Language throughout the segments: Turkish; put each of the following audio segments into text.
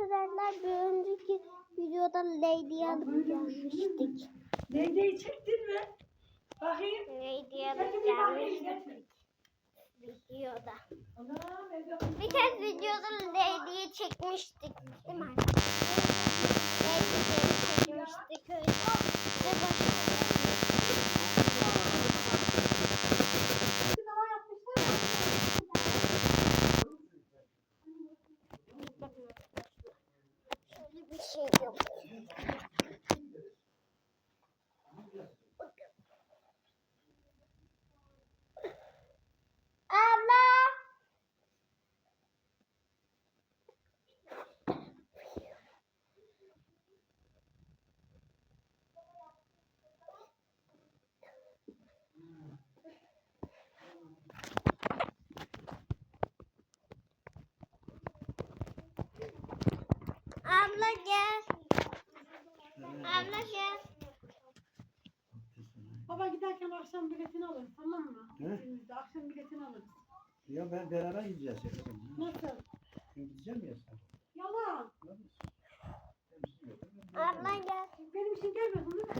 arkadaşlar bir önceki videoda Lady'yi alıp gelmiştik. Dengeyi çektin mi? Bakayım. Lady'yi alıp gelmiştik videoda. Bir kez videoda Lady'yi çekmiştik değil mi arkadaşlar? Lady'yi çekmiştik öyle. Ve başka Sinema yapmışlar ya. Şöyle bir şey yok. Abla. Abla gel. Abla gel. Baba giderken akşam biletini alırız tamam mı? He? Biz de akşam biletini alırız. Ya ben beraber gideceğiz ya kızım. Nasıl? Ben gideceğim ya sen. Yalan. Abla gel. Benim için gelmiyorsun değil mi?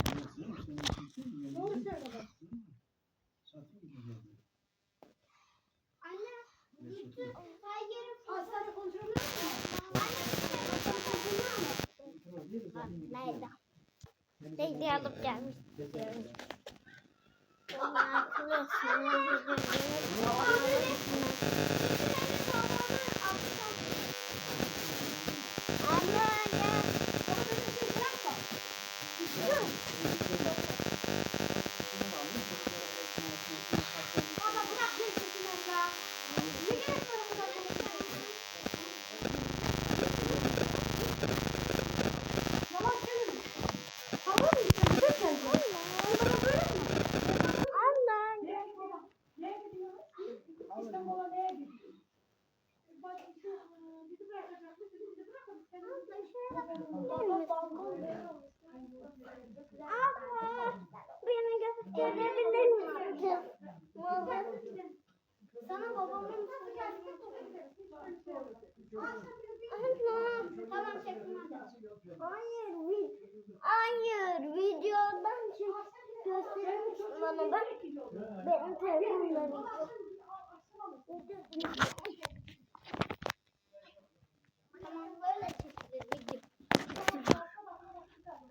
Doğru Doğru söyle bak. Lady beraber- alıp gelmiş. Beraber. Abla gel. Baba bırak ne çekin ya. Ne gerek var o kadar konuşmaya? Yalan söyleme. Tamam mı? Sen söz verdin. Bana böyle mi? Abla Neye gel. gidiyor? Neye gidiyor? İstanbul'a neye gidiyor? Bak şu e, bizi bırakacakmış. Bizi de bırakmadık. Sen Abla beni gösterebilir misin? Sana babamın. Tamam çektim hadi. Hayır, vi- hayır videodan çek göstermiştim bana bak. Benim telefonumda video. Tamam böyle çekilir video.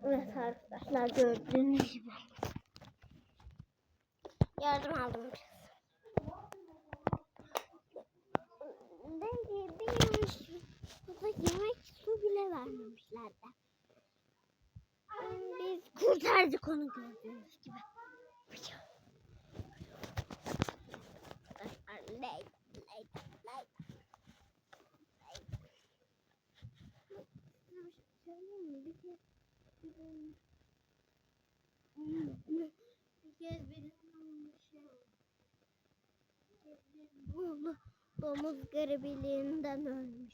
Evet arkadaşlar gördüğünüz gibi. Yardım aldım biraz. Burada yemek su bile vermemişler de. Biz kurtardık onu gördüğünüz gibi. Arkadaşlar mi? Bir kez bir kez benim şey oldu. Domuz garibiliğinden ölmüş.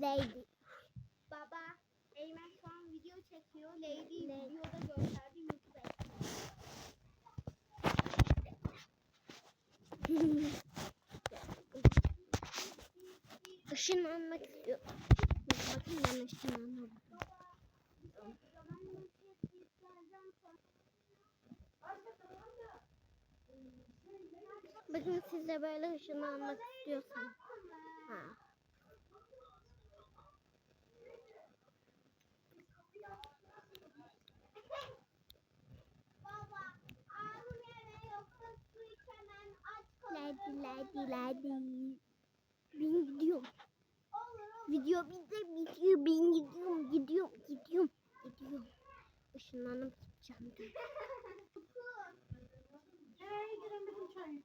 Lady. Baba, Eymen şu an video çekiyor. Lady videoda gösterdi YouTube'a. Işınlanmak istiyor. Bakın ben ışınlanıyorum. Bakın siz de böyle ışınlanmak istiyorsanız. Ha. Aç Lady lady lady. Ben gidiyorum. Video bize bitiyor. Ben gidiyorum. Gidiyorum. Gidiyorum. Gidiyorum. Işınlanıp gideceğim. Nereye giremedim çayı?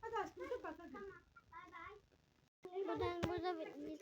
Hadi aşkım kapat hadi. Buradan burada bir